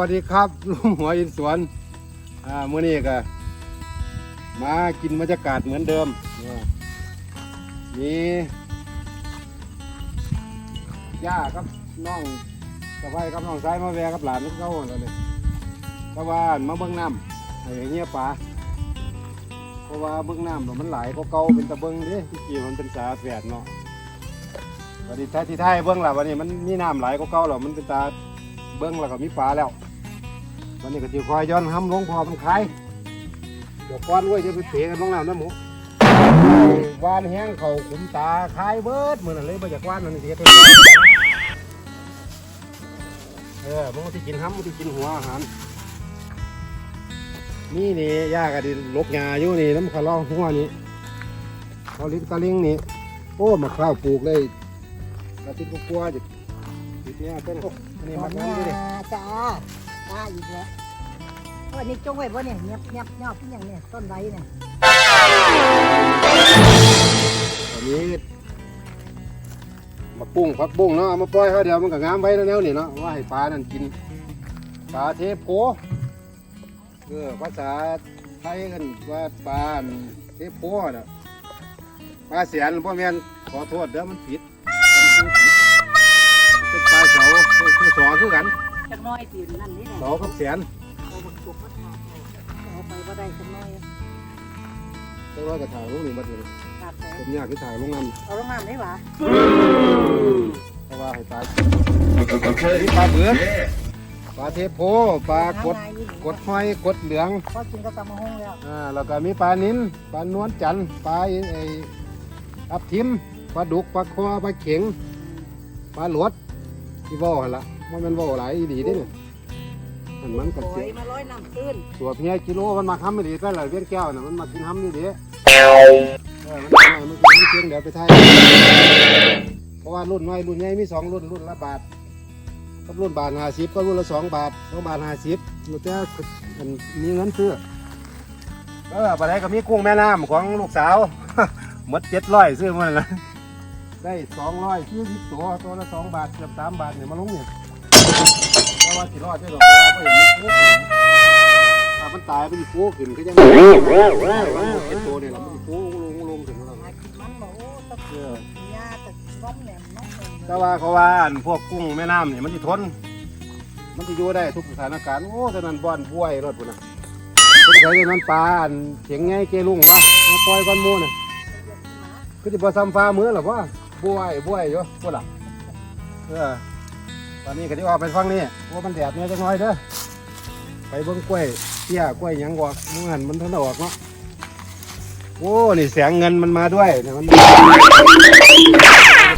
สวัสดีครับลุงหัวอินสวนอ่าเมื้อนี้ก็มากินบรรยากาศเหมือนเดิมนี่ย่าครับน้องสะใภ้ครับน้องซ้ายมาแวะกับหลานลูกเขาแล้วเนี่ยก็ว่ามาเบิ้งน้ำให้เงี้ยปลาเพราะว่าเบิ้งน้ำมันไหลก็เก่าเป็นตะเบิ้งดิที่กี่มันเป็นสาแฝดเนาะวันนี้ท้ายที่ท้ายเบิ้งหล่ะวันนี้มันมีน้ำไหลก็เก่าแล้วมันเป็นตาเบิ้งแล้วก็มีปลาแล้ว วันนี้ก็จะคอยย้อนห้ำลงพอมันคายเดี๋ยวก้อนไว้จะไปเตะกันลงน้ำนะหมูวานแห้งเขาขุมตาคายเบิดมือนั่นเลยมาจากวานนั่นเสียไปเออมันก็ที่กินห้ำมันที่กินหัวอาหารนี่นี่ย่ากระดินลกหญ้าอยู่นี่น้ำขะลองหัวนี่เขาลิ้นตะลิงนี่โอ้มาข้าวปลูกเลยกระติดกลัวๆจะติดเนี่ยต้นอันนี้มันน้ำด้วยดิจ้า จ้าอีกแล้ววันนี้จงไว้บ่เนี่ยเงียบเงียบเงียบที่อย่างเนี่ยต้นไรเนี่ยตอนนี้มาปุ้งพักบุ้งเนาะเอามาปล่อยเขาเดี๋ยวมันก็งามไว้แล้วนี่เนาะว่าให้ปลานั่นกินปลาเทโพเออภาษาไทยกันว่าปลาเทโพน่ะปลาเสียนพ่อแม่นขอโทษเด้อมันผิดเป็นปลาเสาคือสอคือกัน จักน้อยตีนนั่นนี่แหละเสากับเสียนเอาบักจุกมาทาเอาไปบ่ได้จักน้อยต้องร้อยกระถางลูกนี่มัดเลยขาดแต่ผมอยากที่ถ่ายลงน้ำเอาลงน้ำได้หวะเพราะว่าให้ปลานี่ปลาเบือกปลาเทโพปลากดกดห้อยกดเหลืองพอกินก็ตำมะฮงแล้วอ่าแล้วก็มีปลานิ้นปลานวลจันทร์ปลาไอ้ไอ้อับทิมปลาดุกปลาคอปลาเข็งปลาหลวดที่ว่าหั่นละ ว่ามันว่าหลายอีดีเด้เนี่ยมันมันกับโอเสียยมาร้อยน้ำตื้นตัวเพียกิโลมันมาค้ำไม่ดีก็เลยเวียนแก้วน่ะมันมากินห้ำนี่ดีเออมันกินห้ำมันกินห้ำเพียงเดี๋ยวไปไทยเพราะว่ารุ่นน้อยรุ่นใหญ่มีสองรุ่นรุ่นละบาทกับรุ่นบาทห้าสิบก็รุ่นละสองบาทสองบาทห้าสิบรุ่นแต่มันมีเงินซื้อเออปลาไหลก็มีกุ้งแม่น้ำของลูกสาวหมดเจ็ดร้อยซื้อมาเลยได้สองร้อยยี่สิบตัวตัวละสองบาทเกือบสามบาทเนี่ยมาลงเนี่ย เพราะว่าสิรอดใช่หรอกเพราะว่าเห็นมันฟุกถ้ามันตายมันจะฟุกขึ้นก็ยังเห็นตัวเนี่ยเรามันจะฟุกลงลงขึ้นมาแล้วหามันบอกโอ้ตะเออหญ้าตะก้อมเนี่ยน้องแต่ว่าเขาว่าอันพวกกุ้งแม่น้ำเนี่ยมันจะทน มันจะอยู่ได้ทุกสถานการณ์โอ้ตอนนั้นบ่อนบ้วยรถพุ่นน่ะเป็นไงตอนนั้นปลาเขียงไงเกลุงวะมาปล่อยก้อนหมูน่ะคือจะบ่ซ้ำฟ้ามือหรอวะบ้วยบ้วยอยู่พวกล่ะเออ อนนี้ก็ที่ออกไปฟังนี่ว่ามันแดดเนี่ยจังน้อยเด้อไปเบิ่งกล้วยเตี้ยกล้วยหยังออกมึงหันมันทันได้ออกเนาะโอ้นี่แสงเงินมันมาด้วยเนี่ยมันม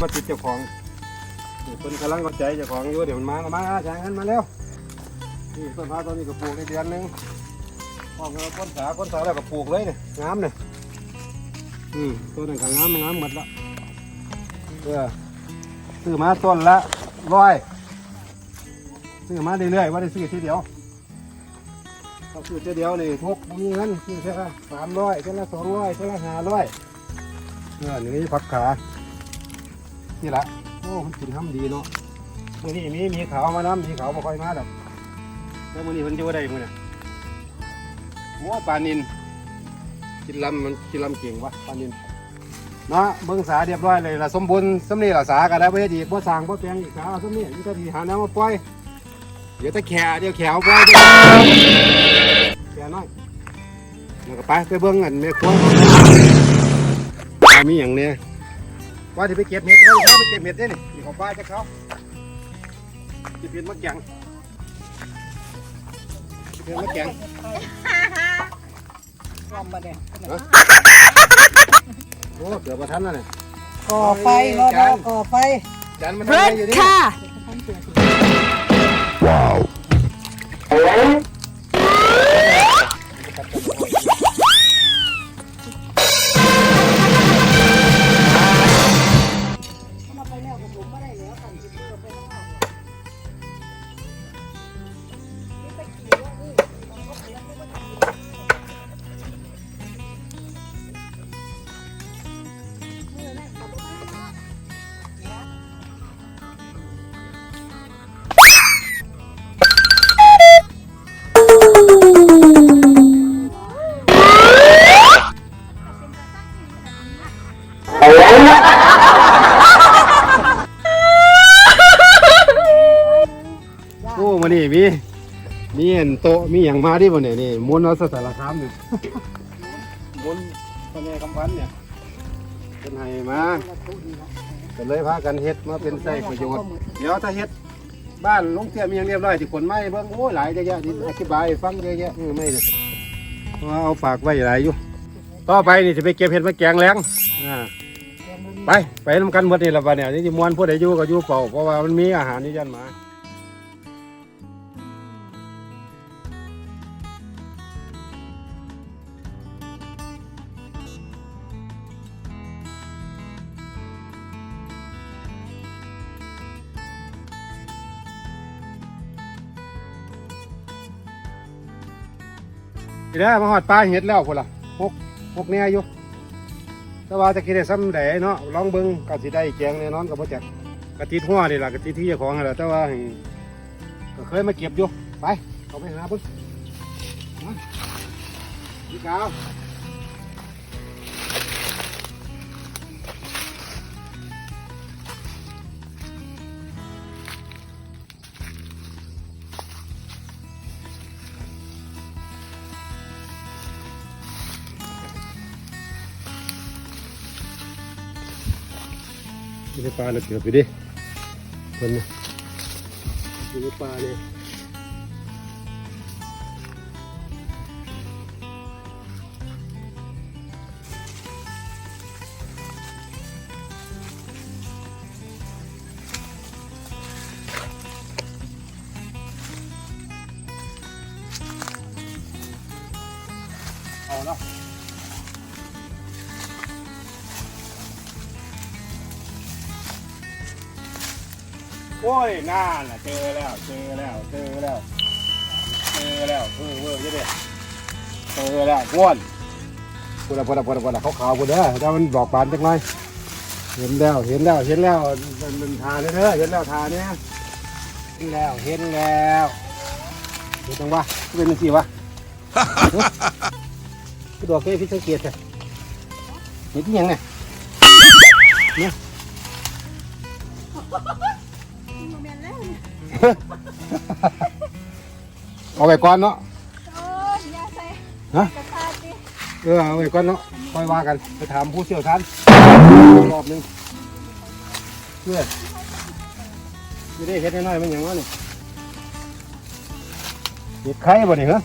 าติดเจ้าของนี่เพิ่นกำลังเข้าใจเจ้าของอยู่เดี๋ยวมันมาแล้วมาแสงเงินมาแล้วนี่ต้นพร้าวต้นนี้ก็ปลูกในเดือนหนึงพอเราก้นสาก้นสาแล้วก็ปลูกเลยเนี่ยงามเนี่ยอืมตัวนั้นก็งามงามหมดละเออซื้อมาต้นละร้อย ซื้อมาเรื่อยๆว่าได้ซื้อทีเดียวถ้าซื้อทีเดียวนี่ทุกมีเงินซื้อแค่ละสามร้อยแค่ละสองร้อยแค่ละห้าร้อยเออนี่ผักขา นี่ละโอ้มันกินทำดีเนาะมื่อนี้มีมีขาวมาน้ำมีขาวมาคอยมาดอกแล้วมื่อนี้มันอยู่ได้มื่อนี้โอ้ปลานินกินลำมันกินลำเก่งวะปลานินเนาะเบิ้งสาเรียบร้อยเลยละสมบูรณ์สำนีละสาก็ได้ไว้ดีบ่สร้างบ่แปลงอีกสาสำนีนี่ก็ดีหาแนวมาปล่อย เดี๋ยวตะแขเดี๋ยวแขวปล่อยไปแขน้อยแล้วก็ไปไปเบิ้งอันแม่ครัวว่ามีอย่างเนี้ยว่าที่ไปเก็บเห็ดว่าที่ไปเก็บเห็ดได้นี่ที่เขาป้ายจะเขาจะเป็นมะแกงจะเป็นมะแกงลอมมาเนี่ยโอ้เกือบประทันแล้วเนี่ยก่อไฟรอดก่อไฟจานมันทำอะไรอยู่นี่ ม มีเห็นโต๊ะมีอย่างมาดิบ่เนี่ยนี่ม้วนเอาสสารคามเนี่ยม้วนพระแม่คำพันธ์เนี่ยเป็นไห้มาก็เลยพากันเฮ็ดมาเป็นใช้ประโยชน์เดี๋ยวถ้าเฮ็ดบ้านลงเทียมยังเรียบร้อยที่คนไม้เบิ่งโอ้ยหลายเยอะแยะที่อธิบายให้ฟังเยอะแยะเออไม่เนี่ยว่าเอาฝากไว้หลายอยู่ต่อไปนี่จะไปเก็บเห็ดมาแกงแล้งอ่าไปไปนำกันหมดนี่ละบัดเนี่ยนี่ที่มวนผู้ใดอยู่ก็อยู่เป่าเพราะว่ามันมีอาหารนี่ยันมา ทีแรกมาหอดปลาเห็ดแล้วพุ่นล่ะหกหกเนี่ยอยู่แต่ว่าจะกินได้ซ้ำแดเนาะลองเบิ้งก็สิได้แกงแน่นอนกับพ่อแจ็คกะติดหัวนี่ล่ะกะติดที่เจ้าของนั่นแหละแต่ว่าหั่นก็เคยมาเก็บอยู่ไปเอาไปหาเบิ่งมาพี่กาว อยู่ในปลาเลยเกือบไปดิคนน่ะอยู่ในปลาเนี่ย น่าน่ะเจอแล้ว เจอแล้ว เจอแล้ว เจอแล้วเออเออเยอะเด็เจอแล้วว้วนพูดละพูดละพูดละพูดละเขาขาวพูดเด้อถ้ามันบอกปานจังไรเห็นแล้ว เห็นแล้ว เห็นแล้ว มันมันทาเด้อเห็นแล้วทาเนี่ยเห็นแล้ว เห็นแล้วเห็นจังวะเป็นยังไงวะก็ดอกเก้พิสังเกตเลยเห็นที่ยังไงแเอาไว้ก่อนเนาะโอ้ยยาใส่ฮะกระทาดิเออเอาไว้ก่อนเนาะค่อยว่ากันไปถามผู้เชี่ยวชาญรอบหนึงเพื่อไม่ได้เฮ็ดน้อยๆมันอย่างว่านี่เฮ็ดไข่บ่นี่เหรอ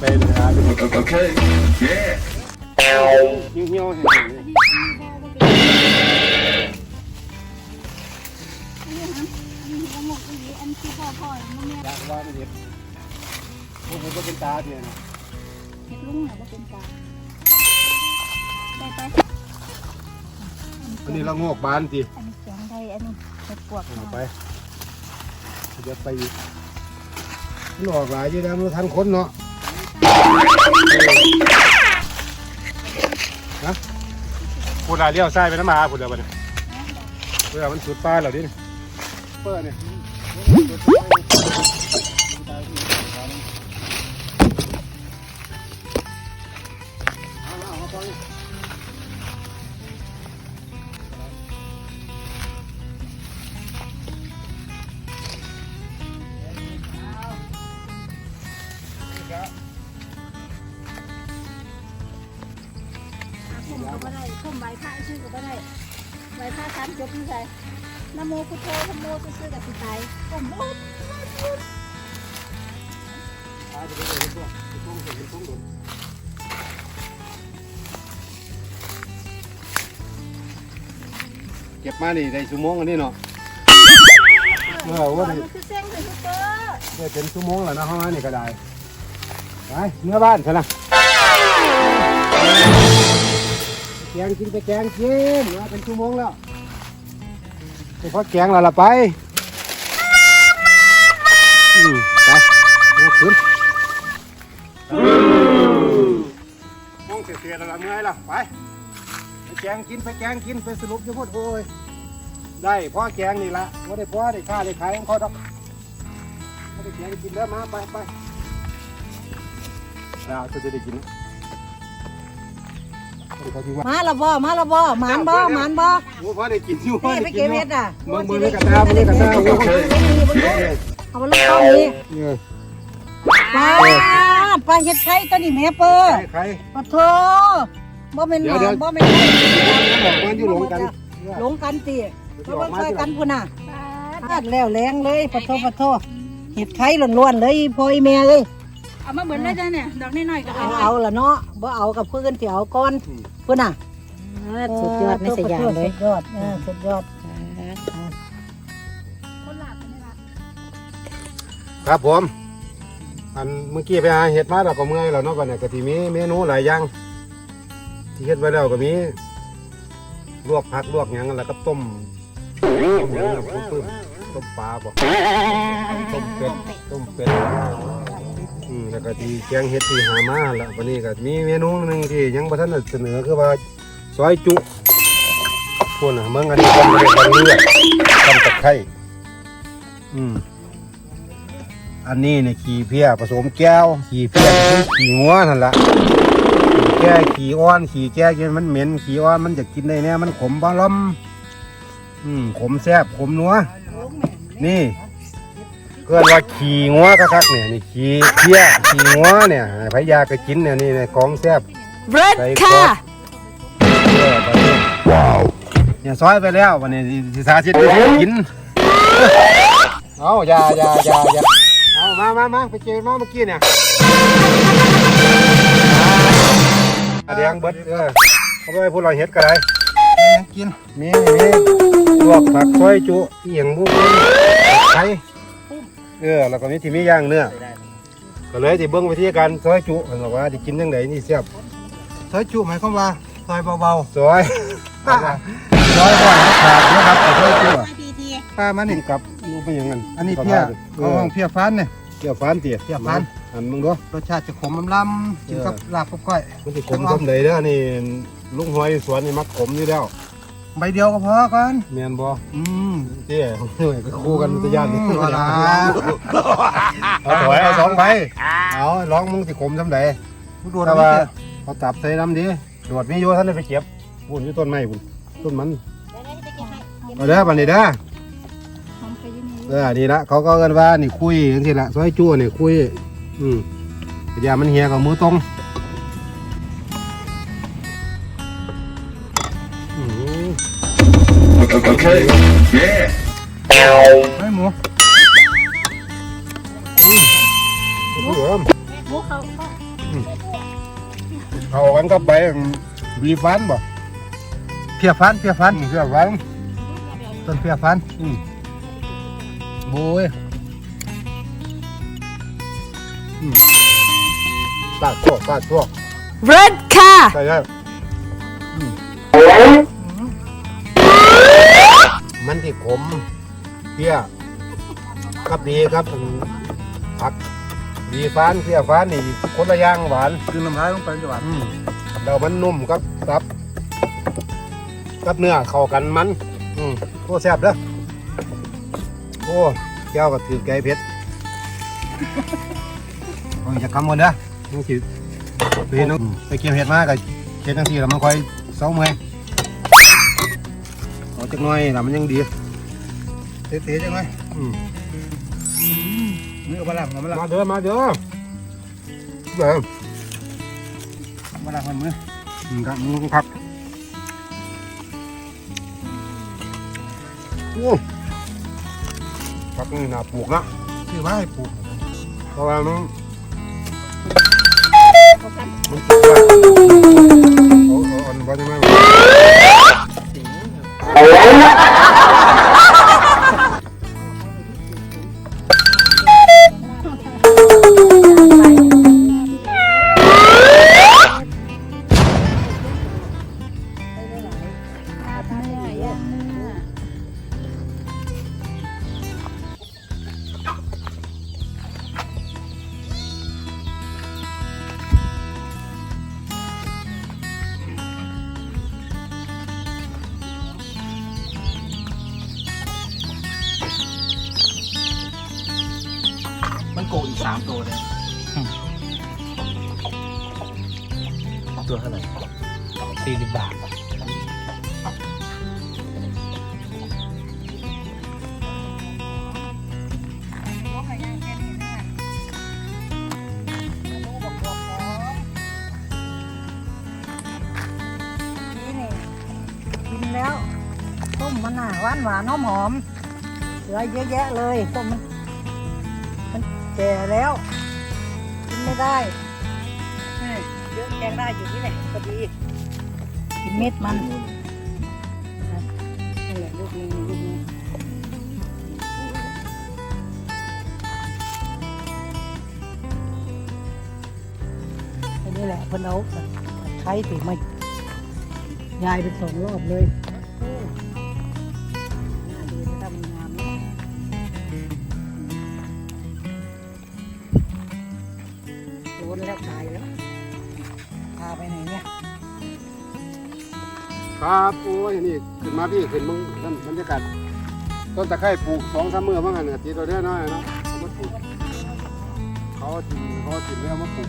เดี๋ยวไปหาดู Okay. Yeah. เหี่ยวๆให้หน่อยอันนี้อันนี้พ่อก็เป็นอันนี้ฮะอันนี้หัวหมกอันนี้อันที่พ่อพ่อมันเนี่ยากว่ามันเฮ็ดพวกมันก็เป็นตาเดียวนะเห็ดลุงน่ะบ่เป็นปลาไปไปอันนี้เรางอกบานสิอันนี้แกงไทยอันนี้เห็ดปวกไปเดี๋ยวไปอีกมันอกหลายอยู่แล้วมันทันคนเนาะ ฮะพูดอะไรเลี้ยวไส้ายไปน้ำมาพูดเดี๋ยวไปเนี่ยเพื่อมันสุดป้ายเหล่านี้นี่เปิดเนี่ยเอาเอาเอาไป เก็บมานี่ได้ชั่วโมงอันนี้เนาะเออว่าดิมันคือเส้นคือซุปเปอร์ได้เป็นชั่วโมงแล้วนะห้องนี้ก็ได้ไปเมื่อบ้านเถอะนะแกงกินไปแกงกินมาเป็นชั่วโมงแล้วไปพอแกงแล้วล่ะไปอืมไปโอ้ขึ้นมองเสียๆแล้วล่ะเมื่อยแล้วไปไป แกงกินไปแกงกินไปสรุปอยังหมดโอ้ยได้พ่อแกงนี่ละว่าได้พ่อได้ค่าได้ขายของเขาดอกไม่ได้เสียงกินแล้วมาไปไปแล้วจะได้กินนะเขาที่ว่ามาละบ่มาละบ่หมานบ่หมานบ่โอ้พ่อได้กินอยู่พ่อนี่ได้ไปกิเก็นบอยู่เห็ดอะมึงมึงไม่กระตามึงไม่กระตาโอ้โหเอามาลงตรงนี้เนี่ยปลาปลาเห็ดไข่ตัวนี้แม่เปิ้ใครใครปะโถ บ่แม่นหเดี๋มยวอเดี๋ยว บ่แม่นไข่บอกมันอยู่หลงกันหลงกันติอมาอกเบิ่งมาช่วยที่กันพุ่นน่ะพลาดแล้วแรงเลยปะโถปะโถเห็ดไข่ล้วนๆเลยพ่ออีแม่เอ้ยเอามาเหมือนเลยจ้ะเนี่ย ดอกน้อยๆก็เอาเอาเอาละเนาะบ่เอากับเพื่อนสิเอาก่อนพุ่นน่ะสุดยอดในสยามเลย สุดยอดเออสุดยอดคนหลับไม่หลับครับผม อันเมื่อกี้ไปหาเห็ดมาเราก็เมื่อยแล้วเนาะกันเนี่ยก็ที่มีเมนูหลายอย่าง ที่เฮ็ดไว้แล้วก็มีลวกผักลวกหยังแล้วก็ต้มต้มหยังต้มปื้มต้มปลาบ่ต้มเป็ดต้มเป็ดอืมแล้วก็ที่แกงเห็ดที่หามาแล้ววันนี้ก็มีเมนูหนึงที่ยังบ่ทันได้เสนอคือว่าซอยจุพวกน่ะเมืองอันนี้ต้มเลือดเลือดต้มตะไคร้อืมอันนี้เนี่ยขี่เพี้ยผสมแก้วขี่เพี้ยขี่งัวนั่นแหละ ขี่แก่ขี่อ้อนขี่แก่กินมันเหม็นขี่อ้อนมันจะกินได้เนี่ยมันขมบ้าล้อมอืมขมแซ่บขมนัวนี่เกินว่าขี่งัวก็คักเนี่ยนี่ขี่เพี้ยขี่งัวเนี่ยให้พยาก็กินเนี่ยนี่เนี่ยของแซ่บเบิร์ดใส่ค่ะว้าวเนี่ยซอยไปแล้ววันนี้สิสาธิตวิธีกินเอาอย่าอย่าอย่าอย่าเอามามามาไปเจอมาเมื่อกี้เนี่ย อ่าเลี้ยงเบิดเออเขาไปพูดเราเฮ็ดก็ได้กินมีมีลวกผักซอยจุเอียงบุ้งไข่เออแล้วก็มีที่มีย่างเนื้อก็เลยที่เบิ้งวิธีการซอยจุเพิ่นบอกว่าที่กินยังไงนี่เสียบซอยจุหมายความว่าซอยเบาซอยซอยก่อนขาดนะครับแต่ซอยจุอะทีทีๆป้ามันนี่นี่กับลูกเป็นอย่างนั้นอันนี้เพี้ยเอเขาอห้องเพี้ยฟันเนี่ย เกี่ยวฟันเตี๋ยเกี่ยวฟัน อันมึงดูรสชาติจะขมลำๆกินกับลาบกับก้อยมันจะขมส้มเลยเด้อนี่ลุงหอยสวนนี่มักขมอยู่แล้วใบเดียวก็พอก่อนแมนบ่อืมเจ้หน่วยก็คู่กันจะย่านนี่อืมเอาล่ะเอาถอยเอาสองใบเอาร้องมึงสิขมทำไดผู้โดนแต่ไม่ว่าเจอเอาจับใส่น้ำดีดวดมีโยท่านได้ไปเก็บปุ่นอยู่ต้นไม้ปุ่นต้นมันเอาเด้อบันนี้เด้อ เออนี่ละเขาก็เอิ้นว่านี่คุยจังซี่ละซอยจู้นี่คุย อืมอย่ามันเหี่ยกับมือตรงอืม Okay. Yeah. ให้หมูเหลือมหมูเขาก็เขากันกับใบบีฟันบ่เพี้ยฟันเพี้ยฟันเสื้อฟันต้นเพี้ยฟัน โบยตาดทั่วตาดทั่วเบิร์ดค่ะ ใช่ใช่มันที่ขมเพี้ยกับดีครับผักดีฟันเพี้ยฟันนี่คนละอย่างหวานคือน้ำลายลงไปจะหวานอืมแล้วมันนุ่มกับกับ กับเนื้อเข้ากันมัน อืมโอ้แซ่บเด้อโอ้แก้วก็ถือไก่เผ็ดโอ้ยจะกำหมดเด้อนี่สิไปเห็นน้องไปเก็บเห็ดมากับเห็ดจังซี่แล้วมันค่อยเศร้าเมื่อยเอาจักหน่อยแล้วมันยังดีเตะๆจังไหมอืมเนื้อปลาหลังหัวปลาหลังมาเด้อมาเด้อเด้อปลาหลังมันมืออืมครับอืมครับโอ้ ผักนี่น่าปลูกนะชื่อว่าให้ปลูกเพราะว่ามันมันปลูกได้เอาเอาอันว่าจังไามตัวเลยตัวเท่าไหร่สี่สิบบาทแล้วต้มมะนาวหวานหวานน้อมหอมเหลือเยอะแยะเลยต้มมัน แก่แล้ว กินไม่ได้เยอะแกงได้อยู่ที่ไหนพอดี กินเม็ดมันนี่แหละลูกนี้ลูกนี้อันนี้แหละเพิ่นเอาใช้ถึงมายายเป็นสองรอบเลย ครับโอ้ยนี่ขึ้นมาพี่ขึ้นมึงนั่นบรรยากาศต้นตะไคร้ปลูกสองสามมือมั้งกันเนี่ยตีตัวเนี้ยน้อยเนาะเอามาปลูกเขาถิ่นเขาถิ่นแล้วเอามาปลูก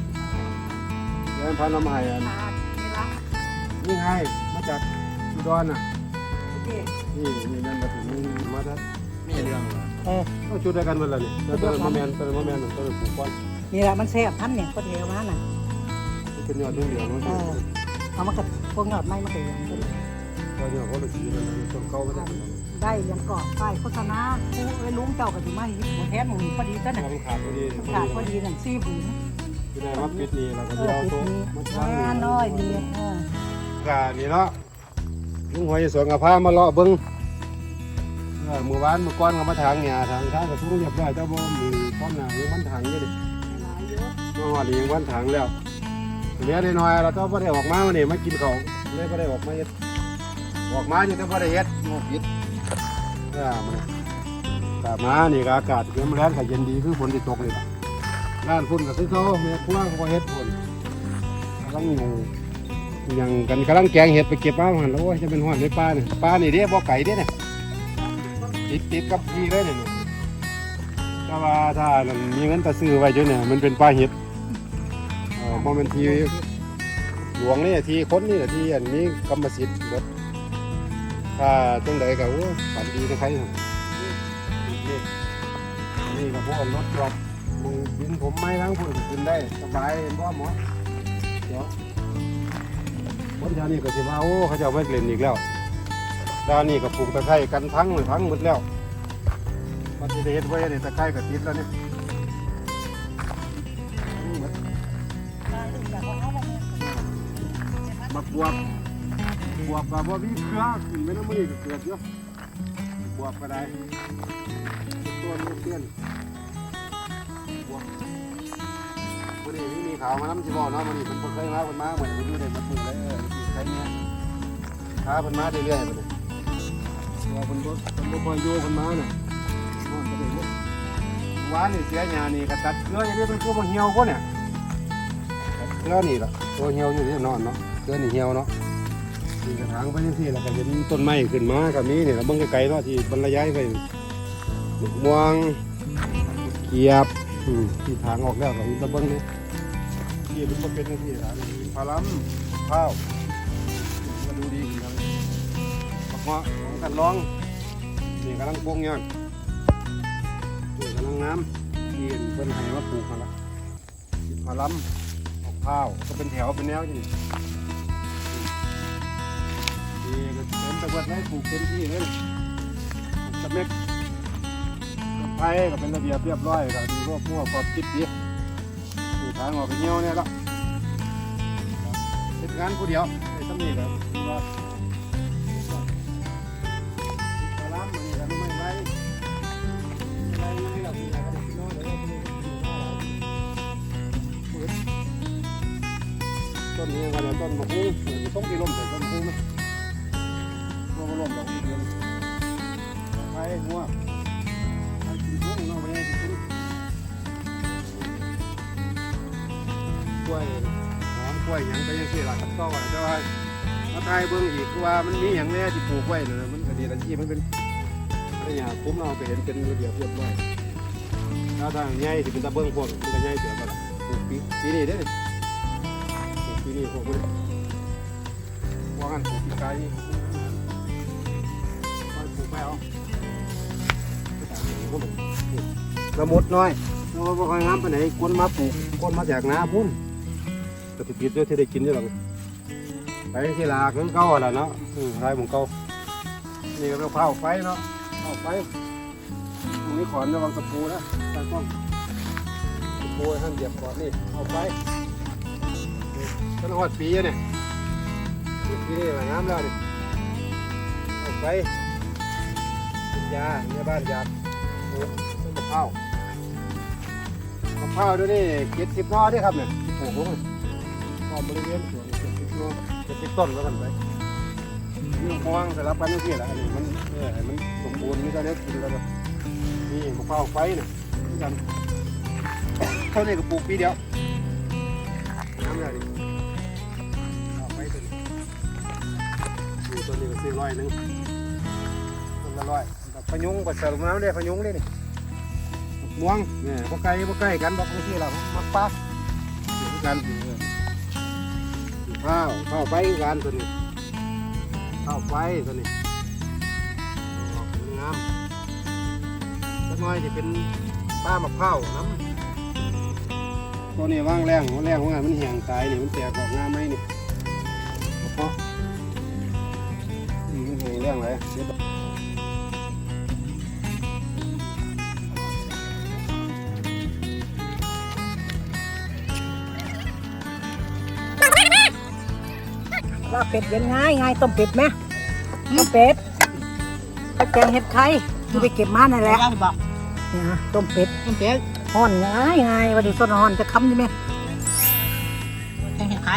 เดินพันธุ์ลำไห้อันพาไปละนี่ไงมาจากอุดรน่ะโอเคนี่นี่นั่นมาถึงนี่มาทัดไม่เรื่องเหรอเออก็ชุดเดียวกันหมดเลยนี่แล้วตัวมะแมนตัวมะแมนตัวปลูกก้อนนี่แหละมันแซ่บท่านเนี่ยก็เทมาน่ะเป็นยอดเรื่องเดียวเนาะเออเอามากับพวกยอดไม้มาเก ยก็เนี่ยเขาเลยสีมันต้นเก่าไม่ได้ได้ยังเกาะป้ายโฆษณาผู้เอ้ยลุงเจ้ากับที่มาหมูแทนหมูพอดีจ้ะน่ะมันขาดพอดีมันขาดพอดีนั่นซี่ผืนที่ไหนมาปิดนี่เราก็เอจะอเอาติดตัวนี้มาแม่น้อยดีเออกานี่เนาะลุงหอยสวนกับพามาเลาะเบิ้งเออมื้อวานมื้อก่อนก็มาทางเนี่ยทางทางกระทุ่งเรียบร้อยเจ้าบ่มีพร้อมหน้ายังมันทางอยู่ดิหลายเยอะมาฮอดนี่ยังวันทางแล้วเหลือน้อยๆเราต้องบ่ได้ออกมาวันนี้มากินข้าวเลยบ่ได้ออกมาเฮ็ด ออกมาอยู่แต่บ่ได้เฮ็ดง่ผิดเออมันกลับมานี่ก็อากาศเย็นแรงก็เย็นดีคือฝนที่ตกนี่ล่ะร้านพุ่นก็คือเขาแม่ครัวเขาก็เฮ็ดพุ่นกำลังอยู่ยังกันกำลังแกงเห็ดไปเก็บมาหันแล้วโอ้ยจะเป็นหอดในป่าเนี่ยป่านี่เด้บ่ไก่เด้เนี่ยติดติดกับพีเลยเนี่ยแต่ว่าถ้ามีเงินตะซื้อไว้อยู่เนี่ยมันเป็นป่าเห็ดเอ่อบ่แม่นทีหลวงนี่ที่คนนี่ที่อันนี้กรรมสิทธิ์เบิด ถ้าจังใดก็โอ้ฝันดีนะใครนี่นี่นี่ก็พวกรถจอดมึงบินผมไม่ทั้งพุ่นก็ขึ้นได้สบายเห็นบ่หมอเดี๋ยวคนแถวนี้ก็สิว่าโอ้เขาจะไม่เล่นอีกแล้วด้านนี้ก็ปลูกตะไคร้กันพังเลยพังหมดแล้วมันจะเห็นไว้ในตะไคร้ก็ติดแล้วนี่มาลูกจากว่าเอาบ่แม่นบัก บวบบวบกับว่ามีเครือขึ้นไปน้ำมือก็เกิดเยอะบวบก็ได้ต้นเตี้ยนบวบวันนี้มีข่าวมาน้ำจีบอเนาะวันนี้มันเคยมาคนมาเหมือนมันอยู่ในมันปลูกเลยเออที่ใช้เนี่ยพาเพิ่นมาเรื่อยๆไปเลยว่าคนบ่คนบ่ค่อยอยู่คนมาน่ะนอนก็ได้เยอะวานนี่เสียหญ้านี่ก็ตัดเครืออย่างนี้เป็นตัวบ่เหี่ยวก็เนี่ยเครือนี่ล่ะตัวเหี่ยวอยู่ที่นอนเนาะเครือนี่เหี่ยวเนาะ นี่กระถางไปจังซี่แล้วก็เห็นต้นไม้ขึ้นมาก็มีนี่แล้วเบิ่งไกลๆเนาะที่บรรยายไปหมกม่วงเกียบที่ทางออกแล้วก็มีตะเบิ่งนี่ที่มันเป็นจังซี่ล่ะนี่พาลัมข้าวก็ดูดีนครับบักเงาะของกันร้องนี่กำลังปรุงยู่นี่กำลังน้ำที่เพิ่นให้มาปลูกกันละมะล้ำออกข้าวก็เป็นแถวเป็นแนวอยู่ นี่นี่ก็เต็มตะวัดไว้ปลูกเต็มที่เลยตะเม็กต้นไผ่ก็เป็นระเบียบเรียบร้อยก็ดีพวกพวกกอบจิบดีนี่ทางออกไปเหี่ยวเนี่ยละเฮ็ดงานผู้เดียวไอ้ตำนี้ก็คือว่าล้ำมันนี่ก็ไม่ไรไม่ไรไม่เรียต้นนี้กันเนี่ยต้นมะพร้าวต้นกี่ลมแต่ต้นมะพร้าวไหม ไปหัวไปกินทุ่งเนาะไปกินทุ่งกล้วยหอมกล้วยหยังไปยังสี่หลักกับต้อเจ้าให้มาทายเบิ่งอีกคือว่ามันมีอย่างแน่ที่ปลูกไว้นะมันก็ดีละที่มันเป็นอะไรอย่างคุ้มเราไปเห็นเป็นระเบียบเรียบร้อยแล้วทางใหญ่ที่เป็นตะเบิ่งพวกมันก็ใหญ่เสือไปละปลูกปีปีนี้เด้อปลูกปีนี้พวกมันว่างันปลูกไกลป ละมดน้อยเราบ่ค่อยงามไปไหนกวนมาปลูกกวนมาจากนาพุ่นก็ติดติดด้วยที่ได้กินอยู่หรอกไปที่ลากนั่นเก่าแล้วเนาะอืมไรของเก่านี่ก็เราเผาไฟเนาะเผาไฟตรงนี้ขอนระวังตะปูนะตากล้องตะปูให้ท่านเหยียบก่อนนี่เอาไฟต้นหอดปีเนี่ยปีนี่แหละงามแล้วนี่เอาไฟกินยาเนี่ยบ้านยา ต้นมะพร้าวมะพร้าวด้วยนี่เจ็ดสิบนอด้วยครับเนี่ยโอ้โหพร้อมบริเวณสวนเจ็ดสิบนอเจ็ดสิบต้นแล้วกันไปนี่มะม่วงสลับกันนี่สิละอันนี้มันเออให้มันสมบูรณ์นี่ตอนนี้กินแล้วก็นี่มะพร้าวไฟเนี่ยนี่กันเท่านี้ก็ปลูกปีเดียวน้ำเลยดิเอาไฟตัวนี้นี่ตัวนี้ก็ซื้อร้อยหนึ่งต้นละร้อย พะยุงปัสสาวะน้ำได้พะยุงได้นี่ม่วงเนี่ยพวกไก่พวกไก่กันดอกที่เรามักปลาอยู่ด้วยกันข้าวข้าวไฟกันตัวนี้ข้าวไฟตัวนี้ออกงามสักหน่อยจะเป็นป้ามะพร้าวน้ำตัวนี้ว่างแรงว่างแรงว่างมันแห้งตายนี่มันแตกออกงามไหมนี่เพราะอืมมันแห้งแรงเลย วลาบเป็ดยังง่ายง่ายต้มเป็ดไหมต้มเป็ดไปแกงเห็ดไข่ที่ไปเก็บมานั่นแหละย่างบอกเนี่ยนะต้มเป็ดมันเป็ดห่อนง่ายง่ายวันนี้ต้นห่อนจะค้ำใช่ไหมแข่งเห็ดไข่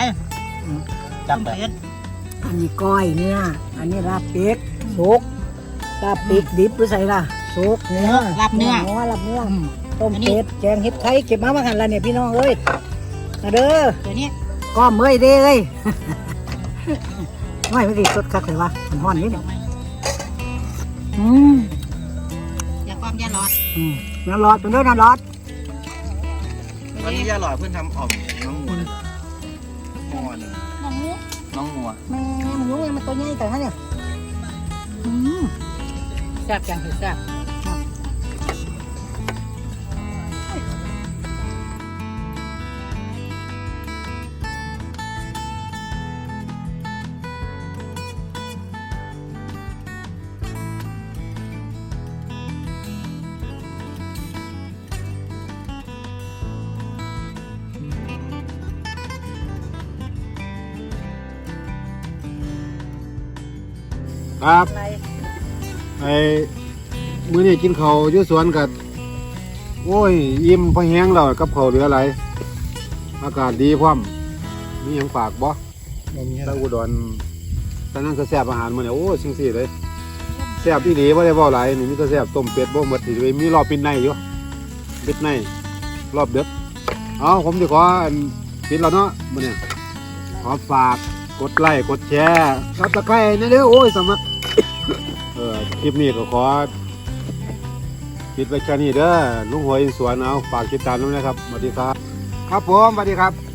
จับต้มไปเป็ดอันนี้ก้อยเนื้ออันนี้ลาบเป็ดสุกลาบเป็ดดิบหรือใส่ล่ะสุกเนื้อลาบเนื้อหัวลาบเนื้ออืมต้มเป็ดแกงเห็ดไข่เก็บมามากันแล้วเนี่ยพี่น้องเอ้ยมาเด้อเดี๋ยวนี้ก้อมเอ้ยเด้เอ้ย ไม่ไม่ดีสดคักเลยวะมันห่อนนิดหนึ่งอืมอย่าความอย่าร้อนอืมน้ำร้อนเป็นเด้อน้ำร้อนวันนี้ย่าหล่อยเพื่อนทำอ่อมน้องงูงัวน้องมุกน้องงัวแม่มันยุ่งยังมันตัวใหญ่แต่ฮะเนี่ยอืมแซ่บแกงเห็ดแซ่บ ครับอะไรไอ้มื้อนี้กินข้าวอยู่สวนกับโอ้ย ยิ้มพอแห้งแล้วกับข้าวเหลืออะไรอากาศดีพร้อมมีหยังฝากบ่ทางอุดรตอนนั้นก็แซ่บอาหารมื้อนี้โอ้สิ่งสี่เลยแซ่บอีหลีบ่ได้เว้าหลายนี่มีแต่แซ่บต้มเป็ดบ่หมดสิไปมีรอบปิดในอยู่ปิดในรอบเด็ดเอาผมสิขออันปิดแล้วเนาะมื้อนี้ขอฝากกดไลค์กดแชร์ซับสไครต์นะเด้อโอ้ยสมัครเออ คลิปนี้ก็ขอปิดไว้แค่นี้เด้อลุงหวยสวนเอาฝากติดตามด้วยนะครับสวัสดีครับ ครับผมสวัสดีครับ